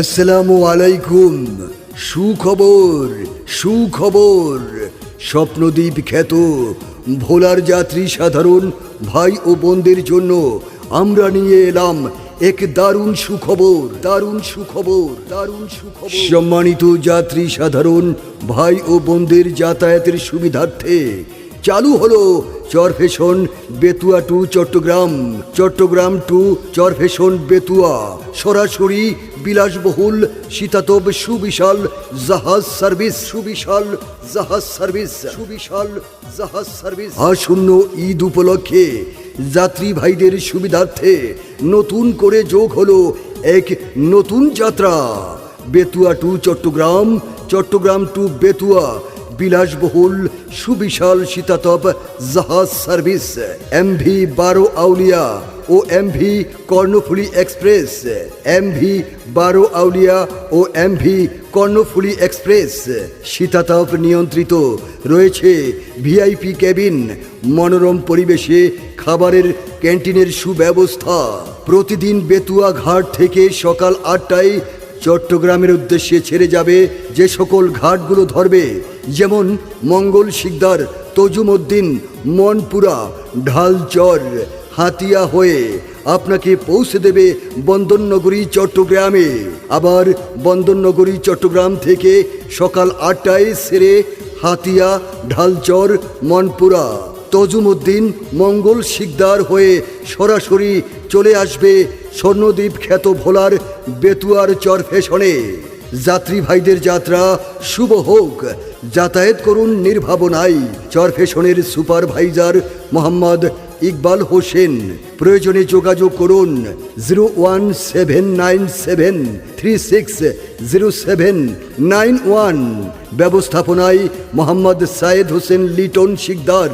আসসালামু আলাইকুম। সুখবর সুখবর। স্বপ্নদ্বীপ খ্যাত, ভোলার যাত্রী সাধারণ ভাই ও বোনদের জন্য আমরা নিয়ে এলাম এক দারুণ সুখবর দারুণ সুখবর দারুণ সুখবর। সম্মানিত যাত্রী সাধারণ ভাই ও বোনদের যাতায়াতের সুবিধার্থে চালু হলো চরফেশন বেতুয়া টু চট্টগ্রাম চট্টগ্রাম টু চরফেশন বেতুয়া। সরাসরি বিলাসবহুল শীতাতব সুবিশাল জাহাজ সার্ভিস, সুবিশাল জাহাজ সার্ভিস, সুবিশাল জাহাজ সার্ভিস। আসন্ন ঈদ উপলক্ষে যাত্রী ভাইদের সুবিধার্থে নতুন করে যোগ হলো এক নতুন যাত্রা। বেতুয়া টু চট্টগ্রাম চট্টগ্রাম টু বেতুয়া বিলাসবহুল, সুবিশাল শীতাতপ জাহাজ সার্ভিস, এমভি বারো আউলিয়া ও MV Karnafuli express, MV Baro Aulia ও এমভি কর্ণফুলি এক্সপ্রেস। শীতাতপ নিয়ন্ত্রিত, রয়েছে ভিআইপি কেবিন, মনোরম পরিবেশে খাবারের ক্যান্টিনের সুব্যবস্থা। প্রতিদিন বেতুয়া ঘাট থেকে সকাল আটটায় চট্টগ্রামের উদ্দেশ্যে ছেড়ে যাবে যে সকল ঘাটগুলো ধরবে, যেমন মঙ্গল শিকদার তজুমউদ্দিন মনপুরা, ঢালচর, হাতিয়া হয়ে আপনাকে পৌঁছে দেবে বন্দরনগরী, চট্টগ্রামে। আবার বন্দরনগরী, চট্টগ্রাম থেকে সকাল আটটায় সেরে হাতিয়া, ঢালচর, মনপুরা। তজুমউদ্দিন মঙ্গল শিকদার হয়ে সরাসরি চলে আসবে স্বর্ণদ্বীপ খ্যাত ভোলার বেতুয়ার চর ফেশনে যাত্রী ভাইদের যাত্রা শুভ হোক। যাতায়াত করুন নির্ভাবনায়। চর ফেশনের সুপারভাইজার মোহাম্মদ ইকবাল হোসেন। প্রয়োজনে যোগাযোগ করুন zero one seven nine seven three six zero seven nine one. ব্যবস্থাপনায় মোহাম্মদ সায়েদ হোসেন লিটন শিকদার।